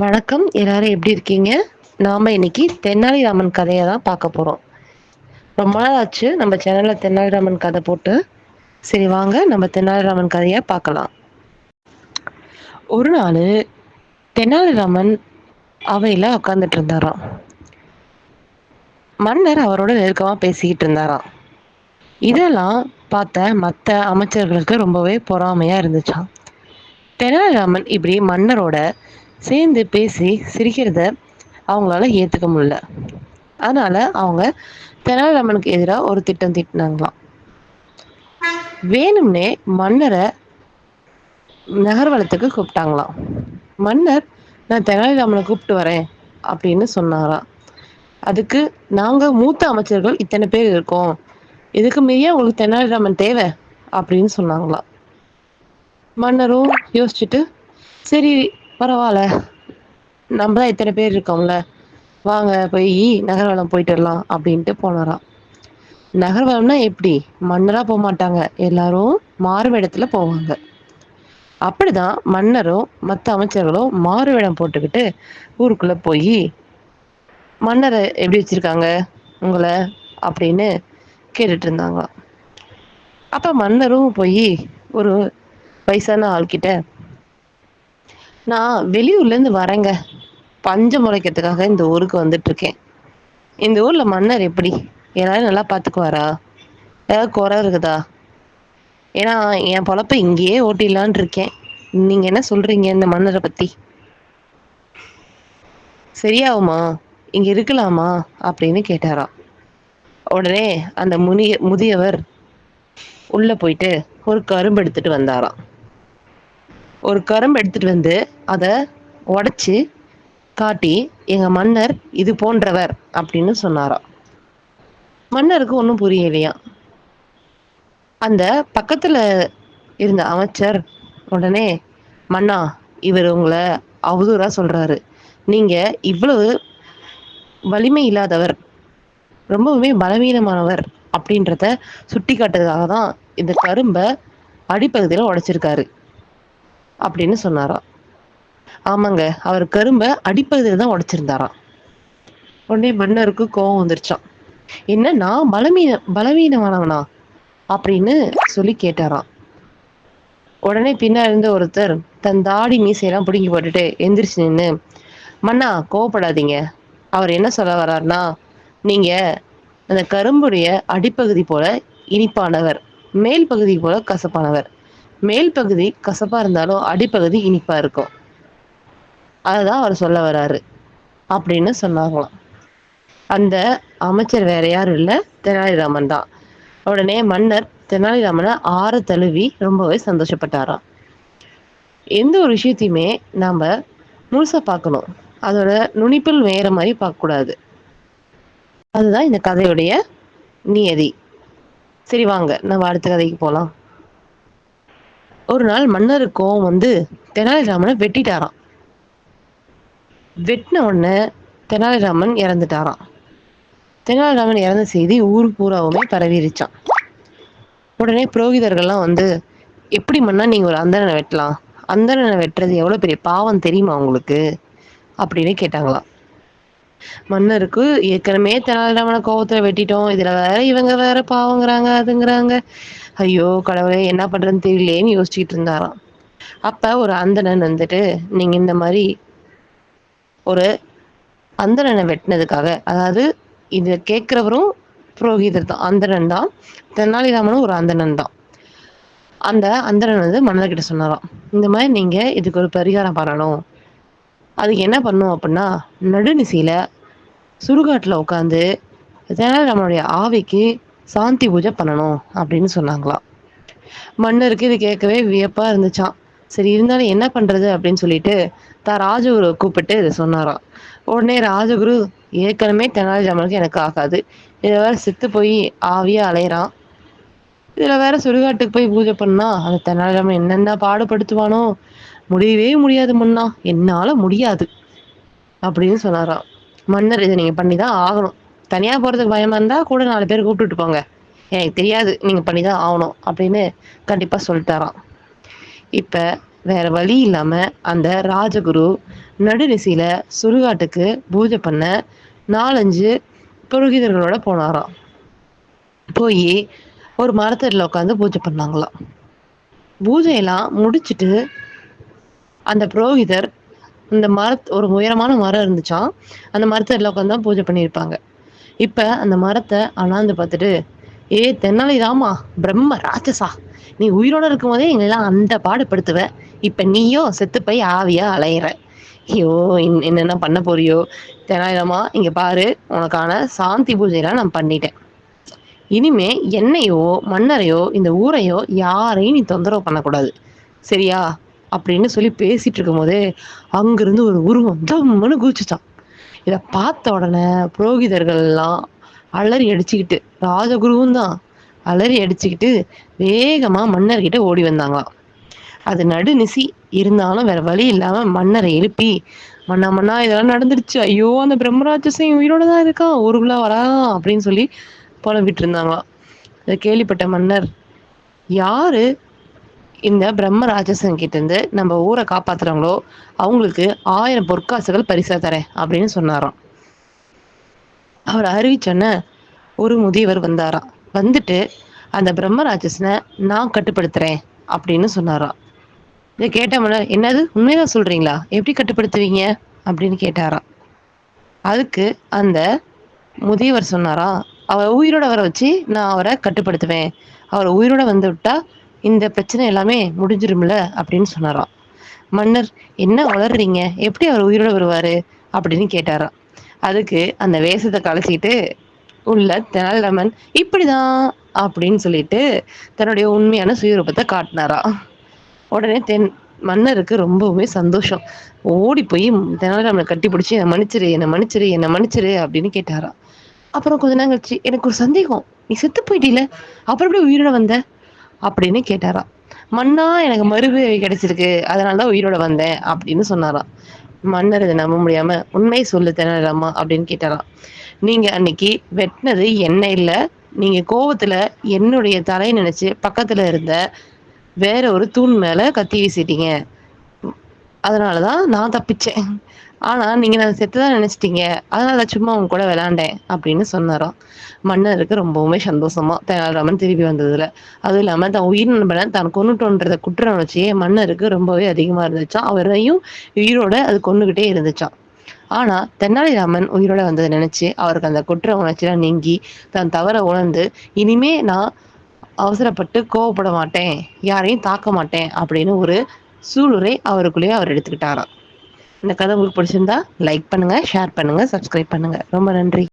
வணக்கம். எல்லாரும் எப்படி இருக்கீங்க? நாம இன்னைக்கு தென்னாலிராமன் கதையை தான் பார்க்க போறோம். ரொம்ப நாள் ஆச்சு நம்ம சேனல்ல தென்னாலிராமன் கதை போட்டு. சரி வாங்க. நம்ம தென்னாலிராமன் கதையை பார்க்கலாம். ஒரு நாள் தென்னாலிராமன் அவையில உட்காந்துட்டு இருந்தாராம். மன்னர் அவரோட நெருக்கமா பேசிக்கிட்டு இருந்தாராம். இதெல்லாம் பார்த்த மற்ற அமைச்சர்களுக்கு ரொம்பவே பொறாமையா இருந்துச்சாம். தெனாலிராமன் இப்படி மன்னரோட சேர்ந்து பேசி சிரிக்கிறத அவங்களால ஏத்துக்க முடியல. அதனால அவங்க தெனாலிராமனுக்கு எதிராக ஒரு திட்டம் தீட்டினாங்களாம். வேணும்னே மன்னரை நகர்வலத்துக்கு கூப்பிட்டாங்களாம். மன்னர் நான் தெனாலிராமனை கூப்பிட்டு வரேன் அப்படின்னு சொன்னாராம். அதுக்கு நாங்க மூத்த அமைச்சர்கள் இத்தனை பேர் இருக்கோம். இதுக்கு மீறியா உங்களுக்கு தெனாலிராமன் தேவை? அப்படின்னு சொன்னாங்களாம். மன்னரும் யோசிச்சுட்டு சரி பரவாயில்ல நம்ம தான் இத்தனை பேர் இருக்கோம்ல. வாங்க போய் நகர்வலம் போயிட்டு வரலாம் அப்படின்ட்டு போனாராம் நகர்வலம்னா எப்படி? மன்னராக போக மாட்டாங்க. எல்லாரும் மாறுவேடத்துல போவாங்க. அப்படிதான் மன்னரும் மற்ற அமைச்சர்களும் மாறுவேடம் போட்டுக்கிட்டு ஊருக்குள்ள போய் மன்னரை எப்படி வச்சிருக்காங்க? உங்களை? அப்படின்னு கேட்டுட்டு இருந்தாங்களாம். அப்ப மன்னரும் போய் ஒரு வயசான ஆள்கிட்ட நான் வெளியூர்ல இருந்து வரேங்க. பஞ்சம் முளைக்கிறதுக்காக இந்த ஊருக்கு வந்துட்டு இருக்கேன் இந்த ஊர்ல மன்னர் எப்படி? எல்லாரும் நல்லா பாத்துக்குவாரா ஏதாவது குறை இருக்குதா? ஏன்னா என் பொழப்ப இங்கேயே ஓட்டிடலான் இருக்கேன். நீங்க என்ன சொல்றீங்க இந்த மன்னரை பத்தி? சரியாகுமா? இங்க இருக்கலாமா? அப்படின்னு கேட்டாராம். உடனே அந்த முனிய முதியவர் உள்ள போயிட்டு ஒரு கரும்பு எடுத்துட்டு வந்தாராம். ஒரு கரும்பு எடுத்துட்டு வந்து அதை உடைச்சு காட்டி எங்க மன்னர் இது போன்றவர் அப்படின்னு சொன்னாராம். மன்னருக்கு ஒன்றும் புரியலையா? அந்த பக்கத்துல இருந்த அமைச்சர் உடனே மன்னா இவர் உங்களை அவதூறா சொல்றாரு. நீங்க இவ்வளவு வலிமை இல்லாதவர் ரொம்பவுமே பலவீனமானவர் அப்படின்றத சுட்டி காட்டுறதுக்காக தான் இந்த கரும்பை அடிப்பகுதியில் உடைச்சிருக்காரு. அப்படின்னு சொன்னாராம் ஆமாங்க அவர் கரும்பை அடிப்பகுதியில தான் உடைச்சிருந்தாராம் உடனே மன்னருக்கு கோவம் வந்துருச்சான் என்ன நான் பலவீன பலவீனமானவனா? அப்படின்னு சொல்லி கேட்டாராம் உடனே பின்னா இருந்த ஒருத்தர் தன் தாடி மீசையெல்லாம் பிடுங்கி போட்டுட்டு எந்திரிச்சு நின்று மன்னா கோவப்படாதீங்க. அவர் என்ன சொல்ல வர்றாருன்னா நீங்க அந்த கரும்புடைய அடிப்பகுதி போல இனிப்பானவர் மேல் பகுதி போல கசப்பானவர். மேல் பகுதி கசப்பா இருந்தாலும் அடிப்பகுதி இனிப்பா இருக்கும். அதுதான் அவர் சொல்ல வராரு அப்படின்னு சொன்னாங்களாம். அந்த அமைச்சர் வேற யாரும் இல்லை தெனாலிராமன் தான். உடனே மன்னர் தெனாலிராமனை ஆற தழுவி ரொம்பவே சந்தோஷப்பட்டாராம். எந்த ஒரு விஷயத்தையுமே நாம முழுசா பார்க்கணும். அதோட நுனிப்பில் வேற மாதிரி பார்க்க கூடாது அதுதான் இந்த கதையுடைய நியதி. சரி வாங்க நம்ம அடுத்த கதைக்கு போகலாம் ஒரு நாள் மன்னருக்கும் கோவம் வந்து தெனாலிராமனை வெட்டிட்டாராம். வெட்டின உடனே தெனாலிராமன் இறந்துட்டாராம். தெனாலிராமன் இறந்த செய்தி ஊர் பூராவுமே பரவிருச்சான் உடனே புரோகிதர்கள்லாம் வந்து எப்படி மன்னா நீங்க ஒரு அந்தரனை வெட்டலாம். அந்தரனை வெட்டுறது எவ்வளவு பெரிய பாவம் தெரியுமா உங்களுக்கு? அப்படின்னு கேட்டாங்களாம். மன்னருக்கு ஏற்கனவே தெனாலிராமனை கோவத்துல வெட்டிட்டோம். இதுல வேற இவங்க வேற பாவங்கிறாங்க அதுங்கிறாங்க. ஐயோ கடவுளே என்ன பண்றதுன்னு தெரியலேன்னு யோசிச்சுட்டு இருந்தாராம். அப்ப ஒரு அந்தணன் வந்துட்டு நீங்க இந்த மாதிரி ஒரு அந்தணனை வெட்டினதுக்காக அதாவது இத கேட்கிறவரும் புரோகிதர் தான் அந்தணன் தான். தெனாலிராமனும் ஒரு அந்தணன் தான். அந்த அந்தணன் வந்து மன்னர்கிட்ட சொன்னாராம் இந்த மாதிரி நீங்க இதுக்கு ஒரு பரிகாரம் பண்ணணும். அதுக்கு என்ன பண்ணும் அப்படின்னா நடுநிசையில சுடுகாட்டில் உட்காந்து தெனாலிராமனுடைய ஆவிக்கு சாந்தி பூஜை பண்ணணும் அப்படின்னு சொன்னாங்களாம் மன்னருக்கு இது கேட்கவே வியப்பா இருந்துச்சாம். சரி இருந்தாலும் என்ன பண்றது அப்படின்னு சொல்லிட்டு தான் ராஜகுரு கூப்பிட்டு இதை சொன்னாராம். உடனே ராஜகுரு ஏற்கனவே தெனாலிராமனுக்கு எனக்கு ஆகாது. இதை வேற செத்து போய் ஆவியா அலையிறான். இதுல வேற சுடுகாட்டுக்கு போய் பூஜை பண்ணா அந்த தெனாலிராமன் என்னென்ன பாடுபடுத்துவானோ. முடியவே முடியாது முன்னா. என்னால முடியாது அப்படின்னு சொன்னாராம். மன்னர் இதை நீங்கள் பண்ணி தான் ஆகணும். தனியாக போகிறதுக்கு பயமாக இருந்தால் கூட நாலு பேர் கூப்பிட்டுட்டு போங்க. எனக்கு தெரியாது நீங்கள் பண்ணி தான் ஆகணும் அப்படின்னு கண்டிப்பாக சொல்லிட்டாராம். இப்போ வேற வழி இல்லாமல் அந்த ராஜகுரு நடுநிசையில் சுடுகாட்டுக்கு பூஜை பண்ண நாலஞ்சு புரோகிதர்களோட போனாராம். போய் ஒரு மரத்தடில உட்காந்து பூஜை பண்ணாங்களாம். பூஜையெல்லாம் முடிச்சுட்டு அந்த புரோகிதர் இந்த மரத் ஒரு உயரமான மரம் இருந்துச்சா அந்த மரத்தடில உட்காந்து தான் பூஜை பண்ணியிருப்பாங்க. இப்போ அந்த மரத்தை அண்ணாந்து பார்த்துட்டு ஏ தென்னாலி ராமா பிரம்ம ராட்சசா நீ உயிரோட இருக்கும் போதே எங்களெல்லாம் அந்த பாடுபடுத்துவ. இப்ப நீயோ செத்து போய் ஆவியா அலையிற. ஐயோ என்னென்ன பண்ண போறியோ. தெனாலிராமா இங்க பாரு உனக்கான சாந்தி பூஜையெல்லாம் நான் பண்ணிட்டேன். இனிமே என்னையோ மன்னரையோ இந்த ஊரையோ யாரையும் நீ தொந்தரவு பண்ணக்கூடாது. சரியா? அப்படின்னு சொல்லி பேசிட்டு இருக்கும்போதே அங்கிருந்து ஒரு உருவம் தம்முன்னு குதிச்சுச்சான் இதை பார்த்த உடனே புரோகிதர்கள்லாம் அலறி அடிச்சுக்கிட்டு ராஜகுருவும் தான் அலறி அடிச்சுக்கிட்டு வேகமா மன்னர்கிட்ட ஓடி வந்தாங்களாம். அது நடுநிசி இருந்தாலும் வேற வழி இல்லாம மன்னரை எழுப்பி மன்னா மன்னா இதெல்லாம் நடந்துருச்சு ஐயோ அந்த பிரம்மராட்சசன் உயிரோட தான் இருக்கான். ஊருக்குள்ள வரான் அப்படின்னு சொல்லி புலம்பிட்டு இருந்தாங்களாம். இதை கேள்விப்பட்ட மன்னர் யாரு இந்த பிரம்ம ராட்சசன் கிட்டேருந்து நம்ம ஊரை காப்பாத்துறாங்களோ அவங்களுக்கு ஆயிரம் பொற்காசுகள் பரிசா தரேன் அப்படின்னு சொன்னாராம். அவர் அறிவிச்சோன்ன ஒரு முதியவர் வந்தாராம். வந்துட்டு அந்த பிரம்ம ராட்சசனை நான் கட்டுப்படுத்துறேன் அப்படின்னு சொன்னாராம். இதை கேட்டோம்னா என்னது உண்மைதான் சொல்றீங்களா? எப்படி கட்டுப்படுத்துவீங்க? அப்படின்னு கேட்டாராம். அதுக்கு அந்த முதியவர் சொன்னாராம் அவர் உயிரோட வர வச்சு நான் அவரை கட்டுப்படுத்துவேன். அவர் உயிரோட வந்து விட்டா இந்த பிரச்சனை எல்லாமே முடிஞ்சிரும்ல அப்படின்னு சொன்னாராம். மன்னர் என்ன வளர்றீங்க? எப்படி அவர் உயிரோட வருவாரு? அப்படின்னு கேட்டாராம். அதுக்கு அந்த வேஷத்தை கலைச்சிட்டு உள்ள தெனாலிராமன் இப்படிதான் அப்படின்னு சொல்லிட்டு தன்னுடைய உண்மையான சுயரூபத்தை காட்டினாராம். உடனே தென் மன்னருக்கு ரொம்பவுமே சந்தோஷம். ஓடி போய் தெனாலிராமனை கட்டி பிடிச்சி என்னை மன்னிச்சிரு என்னை மன்னிச்சிரு என்னை மன்னிச்சிரு அப்படின்னு கேட்டாராம். அப்புறம் கொஞ்ச நாள் கழிச்சு எனக்கு ஒரு சந்தேகம். நீ செத்து போயிட்டீல? அப்புறம் எப்படி உயிரோட வந்த? அப்படின்னு கேட்டாராம். மன்னா எனக்கு மறுபிறவி கிடைச்சிருக்கு. அதனாலதான் உயிரோட வந்தேன் அப்படின்னு சொன்னாராம். மன்னர் இதை நம்ப முடியாம உண்மை சொல்லு தெனாலிராமா அப்படின்னு கேட்டாராம். நீங்க அன்னைக்கு வெட்டினது என்ன இல்ல. நீங்க கோவத்துல என்னுடைய தலையை நினைச்சு பக்கத்துல இருந்த வேற ஒரு தூண் மேல கத்தி வீசிட்டீங்க. அதனாலதான் நான் தப்பிச்சேன். ஆனா நீங்க நான் செத்துதான் நினைச்சிட்டீங்க. அதனால சும்மா உங்க கூட விளையாண்டேன் அப்படின்னு சொன்னாராம். மன்னருக்கு ரொம்பவுமே சந்தோஷமா. தெனாலிராமன் திரும்பி வந்ததுல. அதுவும் இல்லாம தன் உயிர் நண்பனை தான் கொண்டுட்டோன்றத குற்ற உணர்ச்சியே மன்னருக்கு ரொம்பவே அதிகமா இருந்துச்சான் அவரையும் உயிரோட அது கொண்டுகிட்டே இருந்துச்சான் ஆனா தெனாலிராமன் உயிரோட வந்ததை நினைச்சு அவருக்கு அந்த குற்ற உணர்ச்சியெல்லாம் நீங்கி தன் தவற உணர்ந்து இனிமே நான் அவசரப்பட்டு கோவப்பட மாட்டேன். யாரையும் தாக்க மாட்டேன். அப்படின்னு ஒரு சூளுரை அவருக்குள்ளேயே அவர் எடுத்துக்கிட்டாராம். இந்த கதை உங்களுக்கு பிடிச்சிருந்தா லைக் பண்ணுங்க ஷேர் பண்ணுங்க சப்ஸ்கிரைப் பண்ணுங்க. ரொம்ப நன்றி.